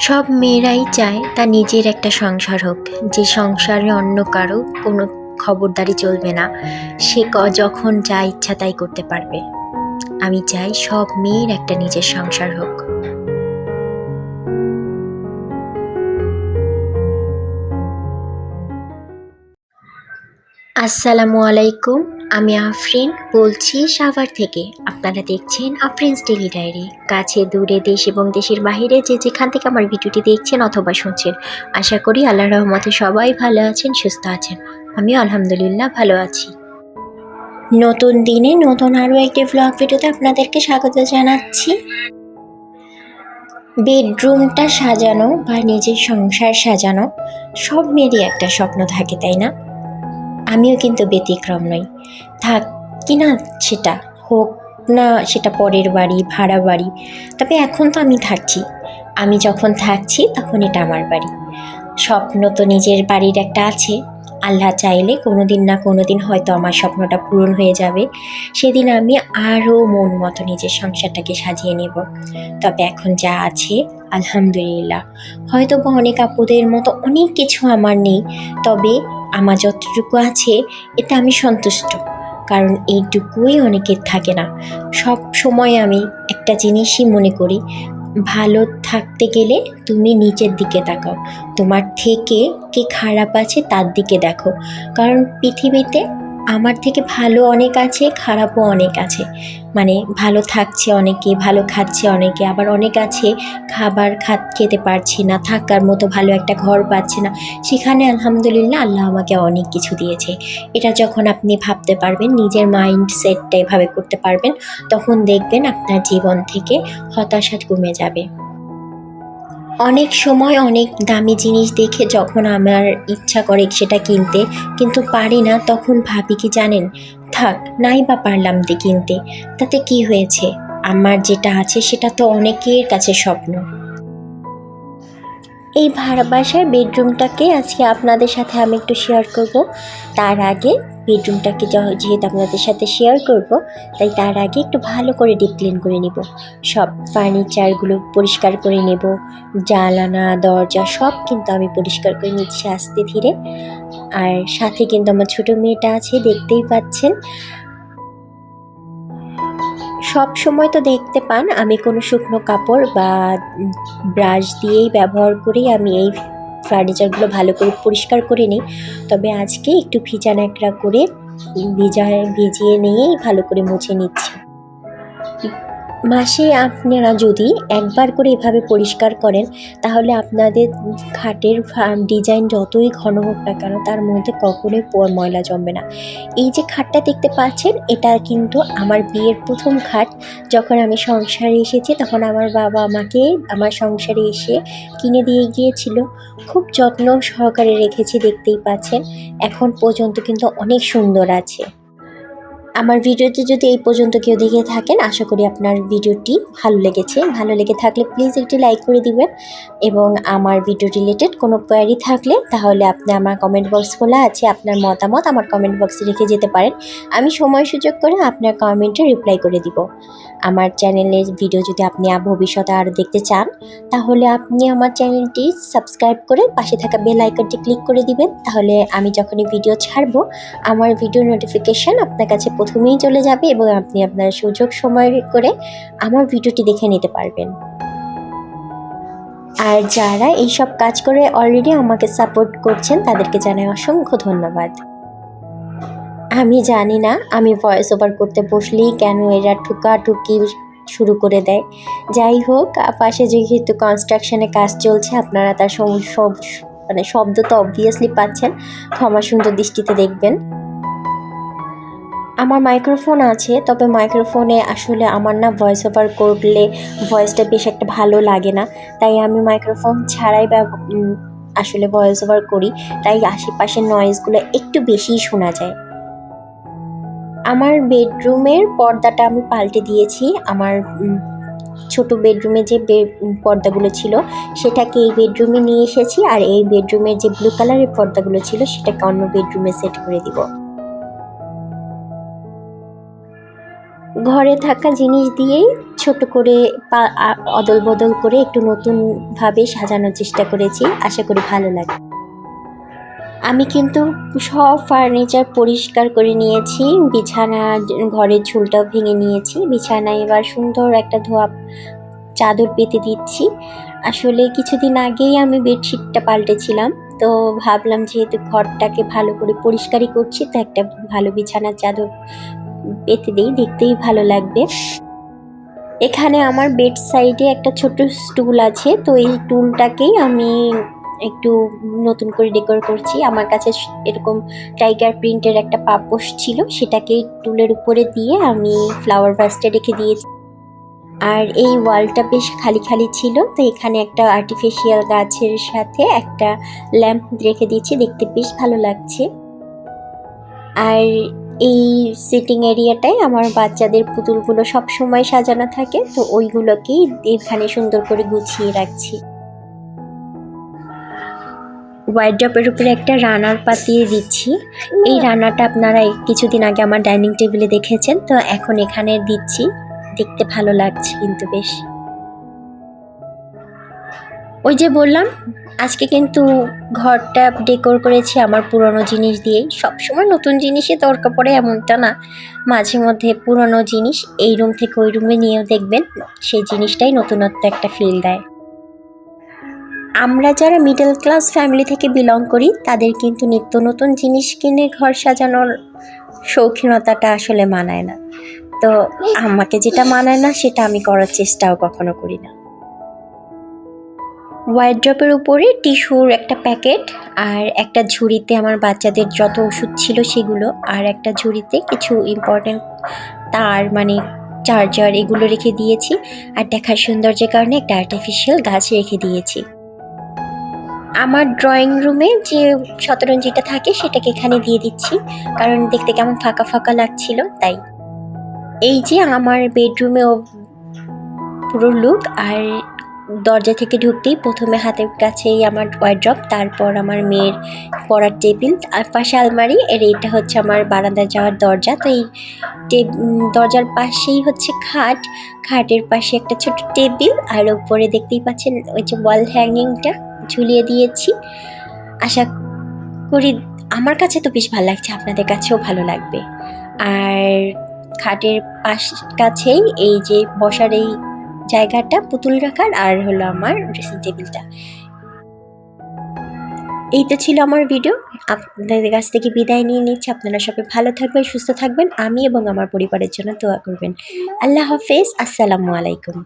সব মেয়েরাই চায় তার নিজের একটা সংসার হোক। যে সংসারে অন্য কারও কোনো খবরদারি চলবে না, সে ক- যখন যা ইচ্ছা তাই করতে পারবে। আমি চাই সব মেয়ের একটা নিজের সংসার হোক। আসসালামু আলাইকুম। আমি আফরিন বলছি সাভার থেকে। আপনারা দেখছেন আফরিনস ডেলি ডায়েরি। কাছে, দূরে, দেশ এবং দেশের বাইরে যে যেখান থেকে আমার ভিডিওটি দেখছেন অথবা শুনছেন, আশা করি আল্লাহ রহমতে সবাই ভালো আছেন, সুস্থ আছেন। আমি আলহামদুলিল্লাহ ভালো আছি। নতুন দিনে নতুন আরও একটি ভ্লগ ভিডিওতে আপনাদেরকে স্বাগত জানাচ্ছি। বেডরুমটা সাজানো বা নিজের সংসার সাজানো, সব মেয়েরই একটা স্বপ্ন থাকে, তাই না? আমিও কিন্তু ব্যতিক্রম নই। থাক, কি না সেটা, হোক না সেটা পরের বাড়ি, ভাড়া বাড়ি, তবে এখন তো আমি থাকছি। আমি যখন থাকছি তখন এটা আমার বাড়ি। স্বপ্ন তো নিজের বাড়ির একটা আছে। আল্লাহ চাইলে কোনো দিন না কোনো দিন হয়তো আমার স্বপ্নটা পূরণ হয়ে যাবে। সেদিন আমি আরও মন মতো নিজের সংসারটাকে সাজিয়ে নেব। তবে এখন যা আছে, আলহামদুলিল্লাহ। হয়তো বা অনেক আপুদের মতো অনেক কিছু আমার নেই। তবে আমার যতটুকু আছে, এতে আমি সন্তুষ্ট। কারণ এইটুকুই অনেকের থাকে না। সব সময় আমি একটা জিনিসই মনে করি, ভালো থাকতে গেলে তুমি নিচের দিকে তাকাও। তোমার থেকে কে খারাপ আছে তার দিকে দেখো। কারণ পৃথিবীতে আমার থেকে ভালো অনেক আছে, খারাপও অনেক আছে। মানে ভালো থাকছে অনেকে, ভালো খাচ্ছে অনেকে, আবার অনেক আছে, খাবার খাত, খেতে পারছে না, থাকার মতো ভালো একটা ঘর পাচ্ছে না। সেখানে আলহামদুলিল্লাহ আল্লাহ আমাকে অনেক কিছু দিয়েছে। এটা যখন আপনি ভাবতে পারবেন, নিজের মাইন্ড সেটটা এভাবে করতে পারবেন, তখন দেখবেন আপনার জীবন থেকে হতাশা কমে যাবে। অনেক সময় অনেক দামি জিনিস দেখে যখন আমার ইচ্ছা করে সেটা কিনতে, কিন্তু পারি না, তখন ভাবি কি জানেন? থাক নাই বা পারলাম দি কিনতে। তাতে কি হয়েছে? আমার যেটা আছে সেটা তো অনেকের কাছে স্বপ্ন। এই ভাড়া বাসার বেডরুমটাকে আজকে আপনাদের সাথে আমি একটু শেয়ার করব। তার আগে বেডরুমটাকে যেহেতু আপনাদের সাথে শেয়ার করব, তাই তার আগে একটু ভালো করে ডিপ ক্লিন করে নিব। সব ফার্নিচারগুলো পরিষ্কার করে নেব। জানালা, দরজা সব কিন্তু আমি পরিষ্কার করে নিচ্ছি আস্তে ধীরে। আর সাথে কিন্তু আমার ছোট মেয়েটা আছে, দেখতেই পাচ্ছেন। সব সময় তো দেখতে পান, আমি কোনো শুকনো কাপড় বা ব্রাশ দিয়েই ব্যবহার করি, আমি এই ফার্নিচারগুলো ভালো করে পরিষ্কার করে নিই। তবে আজকে একটু ভিজা ন্যাকড়া করে ভিজা ভিজিয়ে নিয়েই ভালো করে মুছে নিচ্ছি। মাসে আপনারা যদি একবার করে এভাবে পরিষ্কার করেন, তাহলে আপনাদের খাটের ডিজাইন যতই ঘন হোক না কেন, তার মধ্যে কখনোই প- ময়লা জমবে না। এই যে খাটটা দেখতে পাচ্ছেন, এটা কিন্তু আমার বিয়ের প্রথম খাট। যখন আমি সংসারে এসেছি, তখন আমার বাবা আমাকে আমার সংসারে এসে কিনে দিয়ে গিয়েছিল। খুব যত্ন সহকারে রেখেছি, দেখতেই পাচ্ছেন। এখন পর্যন্ত কিন্তু অনেক সুন্দর আছে। আমার ভিডিওটি যদি এই পর্যন্ত কেউ দেখে থাকেন, আশা করি আপনার ভিডিওটি ভালো লেগেছে। ভালো লেগে থাকলে প্লিজ একটি লাইক করে দিবেন এবং আমার ভিডিও রিলেটেড কোনো কোয়ারি থাকলে তাহলে আপনি আমার কমেন্ট বক্স খোলা আছে, আপনার মতামত আমার কমেন্ট বক্সে রেখে যেতে পারেন। আমি সময় সুযোগ করে আপনার কমেন্টে রিপ্লাই করে দিব। আমার চ্যানেলের ভিডিও যদি আপনি ভবিষ্যতে আরও দেখতে চান, তাহলে আপনি আমার চ্যানেলটি সাবস্ক্রাইব করে পাশে থাকা বেল আইকনটি ক্লিক করে দিবেন। তাহলে আমি যখনই ভিডিও ছাড়বো, আমার ভিডিও নোটিফিকেশান আপনার কাছে প্রথমেই চলে যাবে এবং আপনি আপনার সুযোগ সময় করে আমার ভিডিওটি দেখে নিতে পারবেন। আর যারা এইসব কাজ করে অলরেডি আমাকে সাপোর্ট করছেন, তাদেরকে জানাই অসংখ্য ধন্যবাদ। আমি জানি না, আমি ভয়েস ওভার করতে বসলেই কেন এরা ঠুকাঠুকি শুরু করে দেয়। যাই হোক, পাশে যেহেতু কনস্ট্রাকশনে কাজ চলছে, আপনারা তার সব মানে শব্দ তো অবভিয়াসলি পাচ্ছেন, ক্ষমা সুন্দর দৃষ্টিতে দেখবেন। আমার মাইক্রোফোন আছে, তবে মাইক্রোফোনে আসলে আমার না ভয়েস ওভার করলে ভয়েসটা বেশ একটা ভালো লাগে না। তাই আমি মাইক্রোফোন ছাড়াই আসলে ভয়েস ওভার করি। তাই আশেপাশের নয়েজগুলো একটু বেশিই শোনা যায়। আমার বেডরুমের পর্দাটা আমি পাল্টে দিয়েছি। আমার ছোট বেডরুমে যে পর্দাগুলো ছিল, সেটাকে এই বেডরুমে নিয়ে এসেছি আর এই বেডরুমের যে ব্লু কালারের পর্দাগুলো ছিল, সেটাকে অন্য বেডরুমে সেট করে দিব। ঘরে থাকা জিনিস দিয়েই ছোট করে অদল বদল করে একটু নতুনভাবে সাজানোর চেষ্টা করেছি। আশা করি ভালো লাগে আমি কিন্তু সব ফার্নিচার পরিষ্কার করে নিয়েছি, বিছানা, ঘরের ঝুলটাও ভেঙে নিয়েছি, বিছানায় এবার সুন্দর একটা ধোয়া চাদর পেতে দিচ্ছি। আসলে কিছুদিন আগেই আমি বেডশিটটা পাল্টেছিলাম, তো ভাবলাম যেহেতু ঘরটাকে ভালো করে পরিষ্কারই করছি, তো একটা ভালো বিছানার চাদর পেতে দিই, দেখতেই ভালো লাগবে। এখানে আমার বেড সাইডে একটা ছোট স্টুল আছে, তো এই টুলটাকেই আমি একটু নতুন করে ডেকোর করছি। আমার কাছে এরকম টাইগার প্রিন্টের একটা পাপোশ ছিল, সেটাকে টুলের উপরে দিয়ে আমি ফ্লাওয়ার ভাসটা রেখে দিয়েছি। আর এই ওয়ালটা বেশ খালি খালি ছিল, তো এখানে একটা আর্টিফিশিয়াল গাছের সাথে একটা ল্যাম্প রেখে দিয়েছি, দেখতে বেশ ভালো লাগছে। আর এই সিটিং এরিয়াটায় আমার বাচ্চাদের পুতুলগুলো সব সময় সাজানো থাকে, তো ওইগুলোকেই এখানে সুন্দর করে গুছিয়ে রাখছি। ওয়াইড্রপের উপরে একটা রানার পাতিয়ে দিচ্ছি। এই রান্নাটা আপনারা কিছুদিন আগে আমার ডাইনিং টেবিলে দেখেছেন তো এখন এখানে দিচ্ছি। দেখতে ভালো লাগছে কিন্তু বেশ। ওই যে বললাম আজকে কিন্তু ঘরটা ডেকোর করেছি আমার পুরনো জিনিস দিয়েই। সবসময় নতুন জিনিসই দরকার পড়ে এমনটা না। মাঝে মধ্যে পুরনো জিনিস এই রুম থেকে ওই রুমে নিয়েও দেখবেন সেই জিনিসটাই নতুনত্ব একটা ফিল দেয়। আমরা যারা মিডল ক্লাস ফ্যামিলি থেকে বিলং করি, তাদের কিন্তু নিত্য নতুন জিনিস কিনে ঘর সাজানোর শৌখিনতাটা আসলে মানায় না। তো আমাকে যেটা মানায় না, সেটা আমি করার চেষ্টাও কখনো করি না। ওয়াইড্রপের উপরে টিস্যুর একটা প্যাকেট আর একটা ঝুড়িতে আমার বাচ্চাদের যত ওষুধ ছিল সেগুলো, আর একটা ঝুড়িতে কিছু ইম্পর্টেন্ট তার মানে চার্জার এগুলো রেখে দিয়েছি। আর দেখার সৌন্দর্যের কারণে একটা আর্টিফিশিয়াল গাছ রেখে দিয়েছি। আমার ড্রয়িং রুমে যে শতরঞ্জিটা থাকে সেটাকে এখানে দিয়ে দিচ্ছি। কারণ দেখতে কেমন ফাঁকা ফাঁকা লাগছিল, তাই। এই যে আমার বেডরুমেও পুরো লুক আর দরজা থেকে ঢুকতেই প্রথমে হাতের কাছেই আমার ওয়ার্ড্রপ তারপর আমার মেয়ের পড়ার টেবিল আর পাশে আলমারি, আর এইটা হচ্ছে আমার বারান্দায় যাওয়ার দরজা। তো এই দরজার পাশেই হচ্ছে খাট, খাটের পাশে একটা ছোট টেবিল আর ওপরে দেখতেই পাচ্ছেন ওই যে ওয়াল হ্যাঙ্গিংটা ঝুলিয়ে দিয়েছি। আশা করি আমার কাছে তো বেশ ভালো লাগছে, আপনাদের কাছেও ভালো লাগবে। আর খাটের পাশ কাছেই এই যে বসার এই জায়গাটা পুতুল রাখার আর হলো আমার ড্রেসিং টেবিলটা এই তো ছিল আমার ভিডিও আপনাদের কাছ থেকে বিদায় নিয়ে নিচ্ছি। আপনারা সবাই ভালো থাকবেন, সুস্থ থাকবেন। আমি এবং আমার পরিবারের জন্য দোয়া করবেন। আল্লাহ হাফেজ। আসসালামু আলাইকুম।